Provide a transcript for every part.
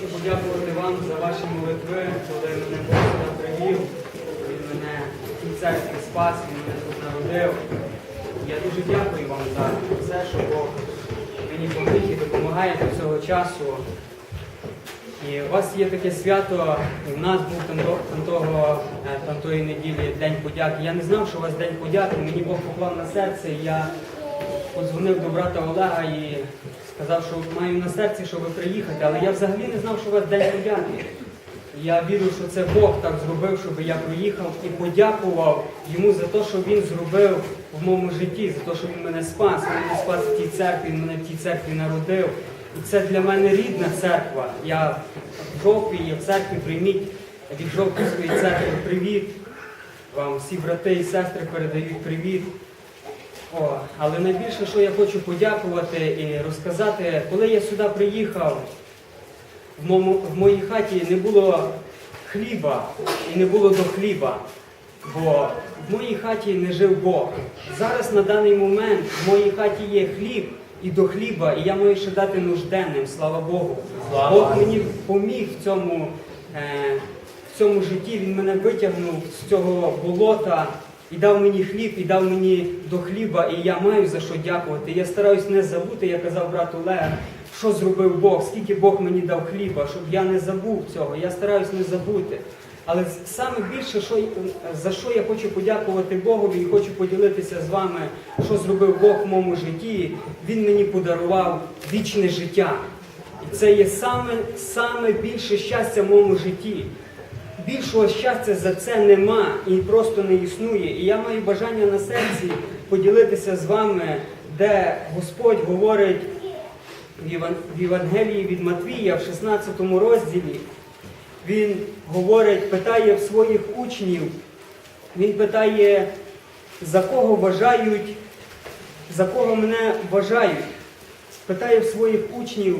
Хочу подякувати вам за ваші молитви, коли мене Бог привів. Він мене в цій церкві спас, він мене тут народив. Я дуже дякую вам за все, що Бог мені поміг і допомагає до цього часу. І у вас є таке свято, і в нас був там, там того, е, там тої неділі День подяки. Я не знав, що у вас День подяки, мені Бог поклав на серце, і я подзвонив до брата Олега і сказав, що маю на серці, щоб приїхати, але я взагалі не знав, що у вас День подяки. Я вірю, що це Бог так зробив, щоб я приїхав і подякував йому за те, що він зробив в моєму житті, за те, що він мене спас. Він мене спас в тій церкві, він мене в тій церкві народив. І це для мене рідна церква. Я в жовтві, я в церкві прийміть від Жовківської церкви привіт. Вам всі брати і сестри передають привіт. О, але найбільше, що я хочу подякувати і розказати, коли я сюди приїхав, в, моєму, в моїй хаті не було хліба і не було до хліба, бо в моїй хаті не жив Бог. Зараз на даний момент в моїй хаті є хліб і до хліба, і я маю ще дати нужденним, слава Богу. Слава Бог мені поміг в цьому, е, в цьому житті, Він мене витягнув з цього болота. І дав мені хліб, і дав мені до хліба, і я маю за що дякувати. Я стараюсь не забути, я казав брату Олег, що зробив Бог, скільки Бог мені дав хліба, щоб я не забув цього. Я стараюсь не забути. Але саме більше, що, за що я хочу подякувати Богові і хочу поділитися з вами, що зробив Бог в моєму житті. Він мені подарував вічне життя. І це є саме, саме більше щастя в моєму житті. Більшого щастя за це нема і просто не існує. І я маю бажання на серці поділитися з вами, де Господь говорить в Євангелії від Матвія в 16 розділі. Він говорить, питає в своїх учнів, він питає, за кого вважають, за кого мене вважають. Питає в своїх учнів,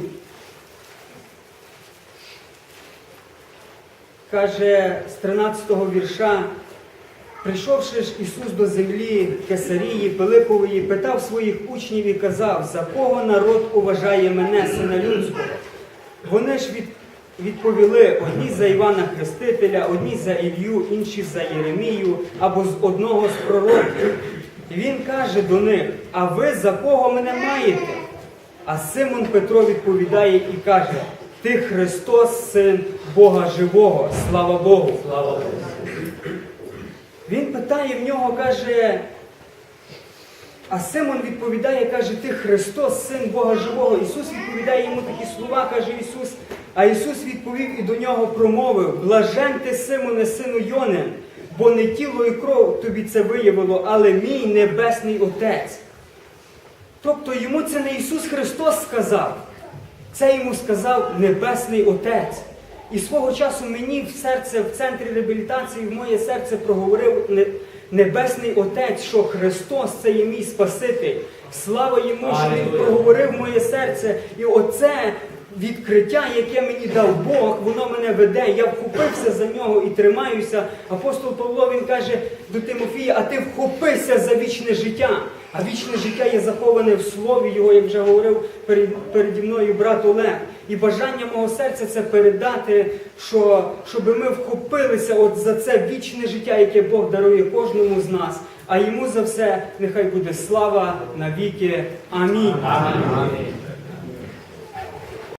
каже з 13-го вірша, прийшовши ж Ісус до землі Кесарії Пилипової, питав своїх учнів і казав, за кого народ уважає мене, сина людського. Вони ж від, відповіли одні за Івана Хрестителя, одні за Ілью, інші за Єремію або з одного з пророків. Він каже до них: А ви за кого мене маєте? А Симон Петро відповідає і каже: Ти Христос, син Бога живого, слава Богу. Слава Богу. Він питає в нього, каже, а Симон відповідає, каже, ти Христос, син Бога живого. Ісус відповідає йому такі слова, каже Ісус. А Ісус відповів і до нього промовив: Блажен ти, Симоне, сину Йонин, бо не тіло і кров тобі це виявило, але мій небесний Отець. Тобто йому це не Ісус Христос сказав, це йому сказав Небесний Отець. І свого часу мені в серце, в центрі реабілітації, в моє серце проговорив Небесний Отець, що Христос це є мій Спаситель. Слава йому, що Він проговорив моє серце. І оце відкриття, яке мені дав Бог, воно мене веде. Я вхопився за нього і тримаюся. Апостол Павло він каже до Тимофія, а ти вхопися за вічне життя. А вічне життя є заховане в слові його, як вже говорив перед, переді мною брат Олег. І бажання мого серця це передати, що, щоб ми вхопилися от за це вічне життя, яке Бог дарує кожному з нас. А йому за все нехай буде слава навіки. Амінь. Амінь.